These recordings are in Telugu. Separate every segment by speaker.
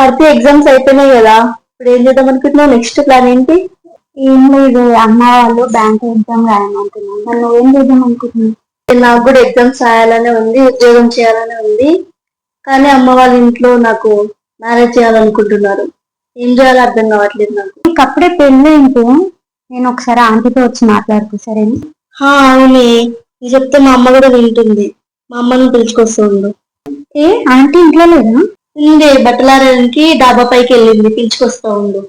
Speaker 1: హారతి ఎగ్జామ్స్ అయిపోయినాయి కదా. ఇప్పుడు ఏం చేద్దాం అనుకుంటున్నావు? నెక్స్ట్ ప్లాన్ ఏంటి?
Speaker 2: ఏం లేదు అమ్మ వాళ్ళు బ్యాంక్ ఎగ్జామ్ రాయమంటున్నాను మరి నువ్వేం చేద్దాం అనుకుంటున్నావు?
Speaker 1: నాకు కూడా ఎగ్జామ్స్ రాయాలనే ఉంది ఉద్యోగం చేయాలనే ఉంది. కానీ అమ్మ వాళ్ళ ఇంట్లో నాకు మ్యారేజ్ చేయాలనుకుంటున్నారు. ఏం చేయాలో అర్థం కావట్లేదు నాకు.
Speaker 2: నీకు అప్పుడే పెళ్ళి ఏంటి? నేను ఒకసారి ఆంటీతో వచ్చి మాట్లాడుతూ సరేనా?
Speaker 1: హా, అవునే. ఇది చెప్తే మా అమ్మ కూడా వింటుంది. మా అమ్మని పిలుచుకొస్తుంది
Speaker 2: ఏ ఆంటీ ఇంట్లో లేదా?
Speaker 1: ఉంది బట్టలారడానికి డాబా పైకి వెళ్ళింది పిలుచుకొస్తా ఉండు.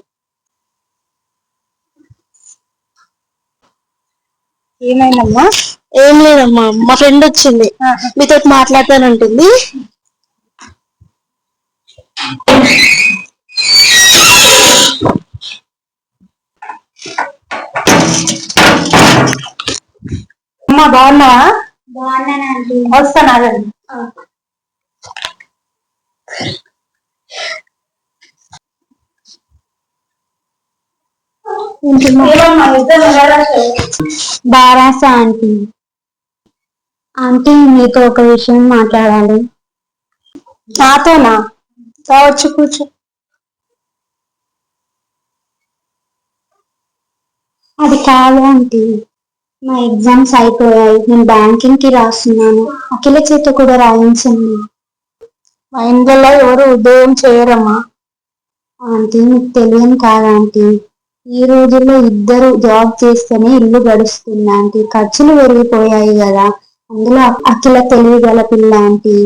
Speaker 2: ఏమైందమ్మా?
Speaker 1: ఏం లేదమ్మా మా ఫ్రెండ్ వచ్చింది. మీతో మాట్లాడతానంటుంది
Speaker 2: అమ్మా బాగున్నావా? బాగున్నాను ఆంటీ.
Speaker 1: వస్తాను
Speaker 2: బారాస ఆంటీ ఆంటీ మీతో ఒక విషయం మాట్లాడాలి.
Speaker 1: నాతోనా? కావచ్చు కూర్చో.
Speaker 2: అది కాదు ఆంటీ. నా ఎగ్జామ్స్ అయిపోయాయి. నేను బ్యాంకింగ్కి రాస్తున్నాను. అఖిల చేత కూడా రాయించండి.
Speaker 1: మా ఇంట్లో ఎవరు ఉద్యోగం చేయరమ్మా.
Speaker 2: ఆంటీ మీకు తెలియని కాదు ఆంటీ. ఈ రోజుల్లో ఇద్దరు జాబ్ చేస్తేనే ఇల్లు గడుస్తుంది ఆంటీ. ఖర్చులు పెరిగిపోయాయి కదా. అందులో అఖిల తెలివి గల పిల్ల ఆంటీ.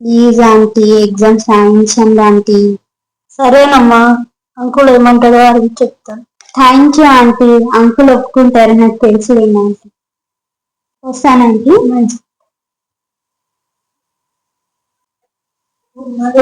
Speaker 2: ప్లీజ్ ఆంటీ ఎగ్జామ్స్ రాయించండి ఆంటీ.
Speaker 1: సరేనమ్మా. అంకుల్ ఏమంటాడో అడిగి చెప్తాను
Speaker 2: థ్యాంక్ యూ ఆంటీ. అంకుల్ ఒప్పుకుంటారు నాకు తెలుసు ఆంటీ. వస్తానంటీ 我给你拿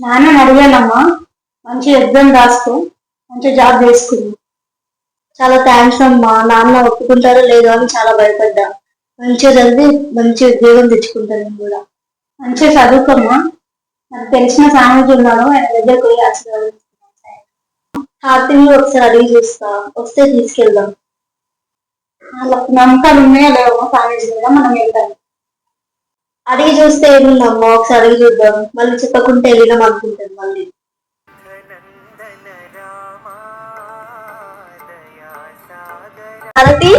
Speaker 1: నాన్న అడిగానమ్మా మంచి ఎగ్జామ్ రాస్తూ మంచి జాబ్ చేసుకుంది. చాలా థ్యాంక్స్ అమ్మా నాన్న ఒప్పుకుంటారో లేదో అని చాలా భయపడ్డా. మంచిగా చదివి మంచి ఉద్యోగం తెచ్చుకుంటాను నేను కూడా. మంచిగా చదువుకోమ్మా. నాకు తెలిసిన సామెజ్ ఉన్నాడు ఆయన దగ్గరకు పోయి ఆశీర్వాదం హార్తిని ఒకసారి అడిగి చూస్తా వస్తే తీసుకెళ్దాం. వాళ్ళ నమ్మకాలు ఉన్నాయా లేవో? సామెజ్ మీద మనం వెళ్తాం అడిగి చూస్తే ఏముందమ్మా ఒకసారి అడిగి చూద్దాం. మళ్ళీ చెప్పకుంటే వెళ్ళినాం అనుకుంటాను మళ్ళీ. భారతి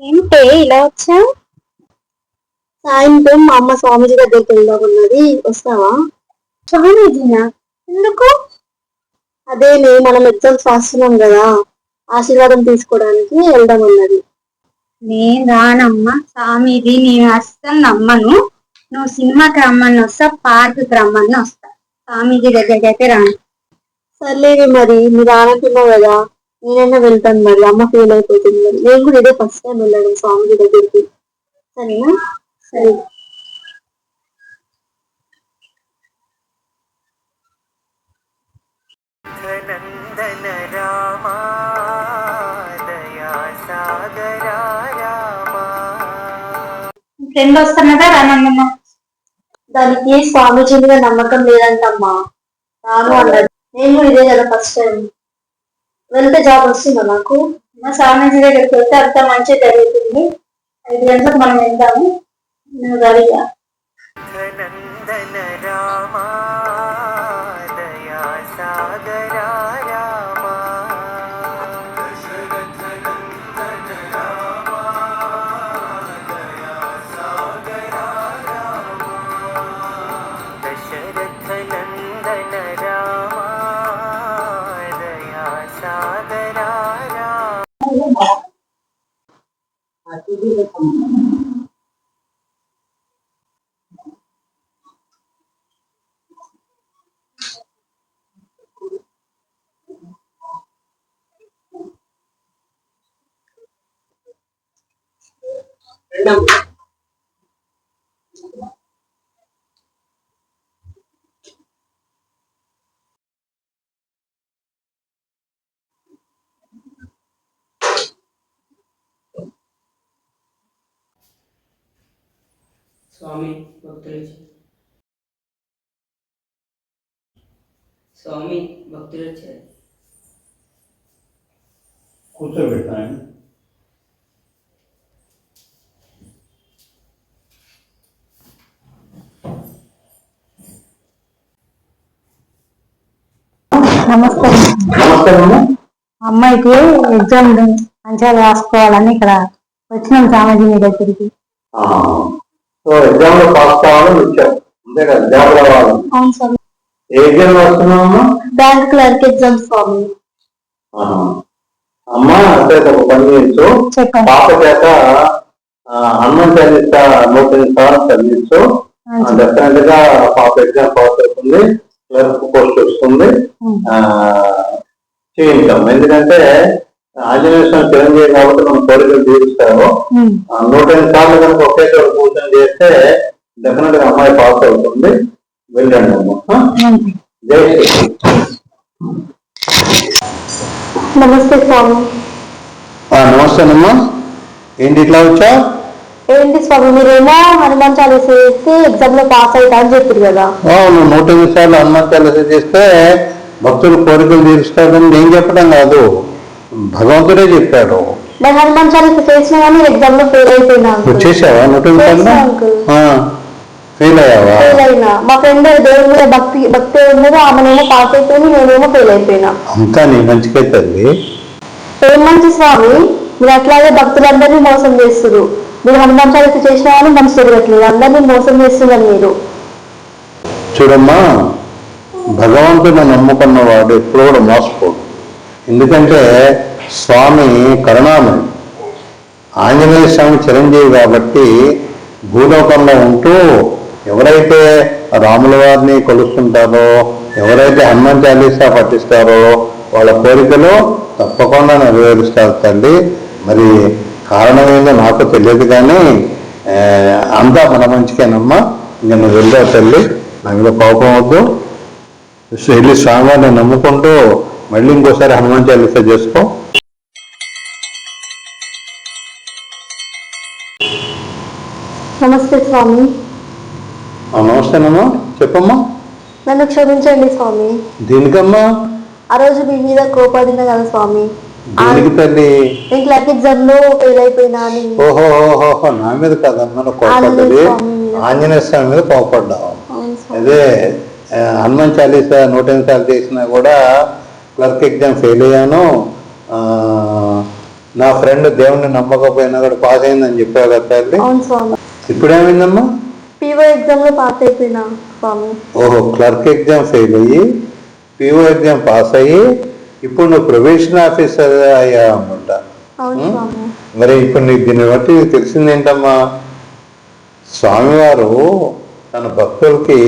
Speaker 2: ఏంటి ఇలా వచ్చా
Speaker 1: సాయంత్రం మా అమ్మ స్వామీజీ దగ్గరికి వెళ్దాం ఉన్నది వస్తావా?
Speaker 2: స్వామీజీనా? ఎందుకు?
Speaker 1: అదే నేను మనం ఎగ్జామ్స్ రాస్తున్నాం కదా. ఆశీర్వాదం తీసుకోవడానికి వెళ్దాం ఉన్నది
Speaker 2: నేను రానమ్మా స్వామీజీ నేను అస్సలు నమ్మను. నువ్వు సినిమాకి రమ్మని వస్తా పార్క్ రమ్మని వస్తా. స్వామీజీ దగ్గరికి అయితే రాను.
Speaker 1: సర్లేవి మరి మీరు ఆనంటున్నావు కదా. నేనైనా వెళ్తాను మరి అమ్మ ఫీల్ అయిపోతుంది మరి. నేను కూడా ఇదే ఫస్ట్ టైం వెళ్ళాను స్వామీజీ దగ్గరికి. సరేనా? సరే.
Speaker 3: నందన
Speaker 2: ఫ్రెండ్ వస్తున్నదా రానమ్మా
Speaker 1: దానికి స్వామీజీ మీద నమ్మకం లేదంటమ్మా. రాను అన్నది. నేను కూడా ఇదే కదా ఫస్ట్ టైం వెళ్తే జాబ్ వస్తుందా నాకు?
Speaker 2: మా స్వామీజీ దగ్గరికి వెళ్తే అంత మంచిగా జరుగుతుంది. ఐదు గంటలకు మనం వెళ్దాము. నువ్వు
Speaker 3: నందన రామా.
Speaker 4: స్వామి భక్తులు స్వామి భక్తులు వచ్చారు
Speaker 5: కూర్చోబెట్టాను
Speaker 1: నమస్తే
Speaker 5: నమస్కారం
Speaker 1: అమ్మాయికి ఎగ్జామ్ మంచిగా రాసుకోవాలని ఇక్కడ వచ్చినాం సామాజీ మీ దగ్గరికి.
Speaker 5: సో ఎగ్జామ్లో పాస్ కావాలని అంతే కదా జాబ్ రావాలి
Speaker 1: అవును స్వామి
Speaker 5: ఏ ఎగ్జామ్ రాస్తున్నావమ్మా
Speaker 1: బ్యాంక్ క్లర్క్ ఎగ్జామ్ స్వామి.
Speaker 5: అమ్మా అంటే ఒక పని చేయొచ్చు.
Speaker 1: చెప్పండి.
Speaker 5: పాప చేత హనుమాన్ చాలీసా నూట సార్లు చదివించు. డెఫినెట్గా పాప ఎగ్జామ్ పాస్ అవుతుంది. క్లర్క్ పోస్ట్ వస్తుంది. చేయించాం ఎందుకంటే ఆంజనేయ స్వామి చిరంజీవి కాబట్టి మనం కోరికలు తీరుస్తాము. నూట ఎనిమిది సార్లు కనుక ఒకే చోట కూర్చొని చేస్తే డెఫినెట్గా అమ్మాయి పాస్ అవుతుంది. వెళ్ళండి. జై శ్రీ
Speaker 1: నమస్తే స్వామి.
Speaker 5: నమస్తేనమ్మా ఏంటి ఇట్లా వచ్చా
Speaker 1: ఏంటి స్వామి మీరేమో హనుమాన్ చాలీస చేస్తే ఎగ్జామ్లో పాస్ అవుతా అని చెప్పారు కదా.
Speaker 5: అవును నూట ఎనిమిది సార్లు హనుమాన్ చాలీస చేస్తే భక్తులు కోరికలు తీరుస్తాడని నేను చెప్పడం కాదు. భగవంతుడే చెప్పాడు.
Speaker 1: నేను హనుమాన్ చాలీస చేసినా కానీ ఎగ్జామ్లో ఫెయిల్ అయిపోయినా
Speaker 5: చేసావా నూట ఎనిమిది సార్లు. ఫెయిల్ అయ్యావా?
Speaker 1: ఫెయిల్ అయినా. మా ఫ్రెండ్ దేవుడి మీద భక్తి భక్తి ఉన్నదో ఆమెనేమో పాస్ అయిపోయింది నేనేమో ఫెయిల్ అయిపోయినా.
Speaker 5: అంతా నీ మంచికే తల్లి.
Speaker 1: ఏం మంచి స్వామి? మీరు అట్లాగే భక్తులందరినీ మోసం చేస్తున్నారు మీరు హనుమాన్ చాలీస చేసినా కానీ మంచి జరగట్లేదు అందరినీ మోసం చేస్తున్నారు మీరు.
Speaker 5: చూడమ్మా భగవంతుని నమ్ముకున్నవాడు ఎప్పుడు కూడా మోసపోడు. ఎందుకంటే స్వామి కరుణామణి ఆంజనేయ స్వామి చిరంజీవి కాబట్టి భూలోకంలో ఉంటూ ఎవరైతే రాముల వారిని కొలుస్తుంటారో ఎవరైతే హనుమాన్ చాలీసా పఠిస్తారో వాళ్ళ కోరికలు తప్పకుండా నెరవేరుస్తారు తల్లి. మరి కారణం ఏందో నాకు తెలియదు కానీ అంతా మన మంచికేనమ్మా. ఇంకా నువ్వు వెళ్తావు తల్లి నా మీద కోపం వద్దు. వెళ్ళి స్వామివారిని నమ్ముకుంటూ మళ్ళీ ఇంకోసారి హనుమాన్ చాలీసా చేసుకో.
Speaker 1: నమస్తే స్వామి.
Speaker 5: ఆ, నమస్తేనమ్మా చెప్పమ్మా.
Speaker 1: నన్ను క్షమించండి స్వామి.
Speaker 5: దీనికమ్మా?
Speaker 1: ఆ రోజు మీ మీద కోపడిన కదా స్వామి. ఎగ్జామ్లో ఫెయిల్ అయిపోయినా అని.
Speaker 5: ఓహో ఓహో నా మీద కాదమ్మా కోపడ్డది.
Speaker 1: ఆంజనేయ స్వామి మీద.
Speaker 5: కోపడ్డావు. అదే హనుమాన్ చాలీసా నూట ఎనిమిది సార్లు చేసినా కూడా క్లర్క్ ఎగ్జామ్ ఫెయిల్ అయ్యాను. నా ఫ్రెండ్ దేవుణ్ణి నమ్మకపోయినా కూడా పాస్ అయిందని చెప్పావు కదా తల్లి? ఇప్పుడేమైందమ్మా?
Speaker 1: పీఓ ఎగ్జామ్లో పాస్ అయిపోయినా
Speaker 5: ఓహో క్లర్క్ ఎగ్జామ్ ఫెయిల్ అయ్యి పిఓ ఎగ్జామ్ పాస్ అయ్యి ఇప్పుడు నువ్వు ప్రొబేషన్ ఆఫీసర్ ఉం?
Speaker 1: స్వామి.
Speaker 5: మరి ఇప్పుడు నీకు దీన్ని బట్టి తెలిసిందేంటమ్మా స్వామివారు తన భక్తులకి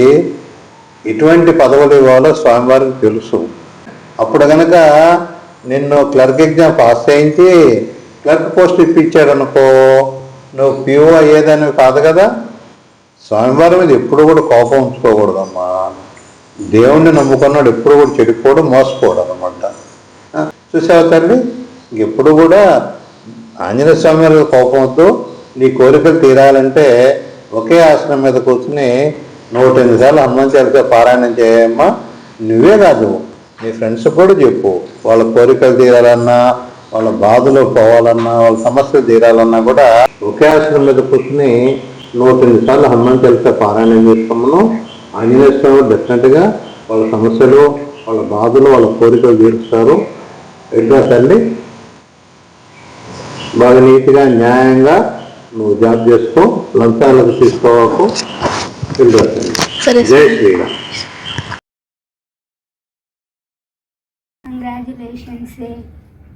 Speaker 5: ఎటువంటి పదవులు ఇవ్వాలో స్వామివారికి తెలుసు. అప్పుడు కనుక నిన్ను క్లర్క్ ఎగ్జామ్ పాస్ చేయించి క్లర్క్ పోస్ట్ ఇప్పించాడు అనుకో నువ్వు పిఓ అయ్యేదానివి కాదు కదా? స్వామివారి మీద ఎప్పుడు కూడా కోపం ఉంచుకోకూడదమ్మా. దేవుణ్ణి నమ్ముకున్నాడు ఎప్పుడు కూడా చెడిపోవడం మోసపోవడం చూసావు తల్లి? ఎప్పుడు కూడా ఆంజనేయ స్వామి మీద నీ కోరికలు తీరాలంటే ఒకే ఆసనం మీద కూర్చుని నూట ఎనిమిది సార్లు హనుమాన్ చాలీసా పారాయణం చేయమ్మా. నువ్వే కాదు నీ ఫ్రెండ్స్ కూడా చెప్పు. వాళ్ళ కోరికలు తీరాలన్నా వాళ్ళ బాధలు పోవాలన్నా వాళ్ళ సమస్యలు తీరాలన్నా కూడా ఒకే ఆసనం మీద కూర్చుని నూట ఎనిమిది సార్లు హనుమాన్ చాలీసా పారాయణం చేసుకోమను ఆంజనేయ స్వామి డెఫినెట్గా వాళ్ళ సమస్యలు వాళ్ళ బాధలు వాళ్ళ కోరికలు తీరుస్తారు. ఎట్లా తల్లి బాగా నీట్గా న్యాయంగా నువ్వు జాబ్ చేసుకో లంచాలకు తీసుకోవకు వెళ్ళిరా తల్లి. జై శ్రీరామ్.
Speaker 2: కంగ్రాచులేషన్స్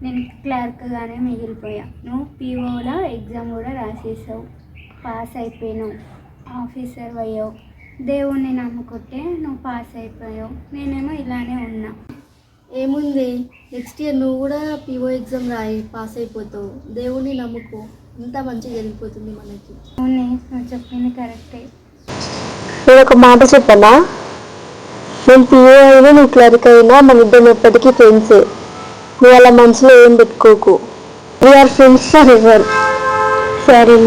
Speaker 2: నేను క్లర్క్గానే మిగిలిపోయా. నువ్వు పీఓలో ఎగ్జామ్ కూడా రాసేసావు. పాస్ అయిపోయినావు. ఆఫీసర్ అయ్యావు. దేవుణ్ణి నమ్ముకుంటే నువ్వు పాస్ అయిపోయావు. నేనేమో ఇలానే ఉన్నా.
Speaker 1: ఏముంది? నెక్స్ట్ ఇయర్ నువ్వు కూడా పీఓ ఎగ్జామ్ రాయి పాస్ అయిపోతావు. దేవుణ్ణి నమ్ముకో. ఇంత మంచిగా జరిగిపోతుంది మనకి.
Speaker 2: అవునే నువ్వు చెప్పింది కరెక్టే.
Speaker 5: నేను ఒక మాట చెప్పనా? నేను పిఏ అయినా నువ్వు క్లర్క్ అయినా మన ఇద్దరం ఎప్పటికీ ఫ్రెండ్సే నువ్వు అలా మనసులో ఏం పెట్టుకోకు. వీఆర్ ఫ్రెండ్స్ ఫర్ ఎవర్ సరే.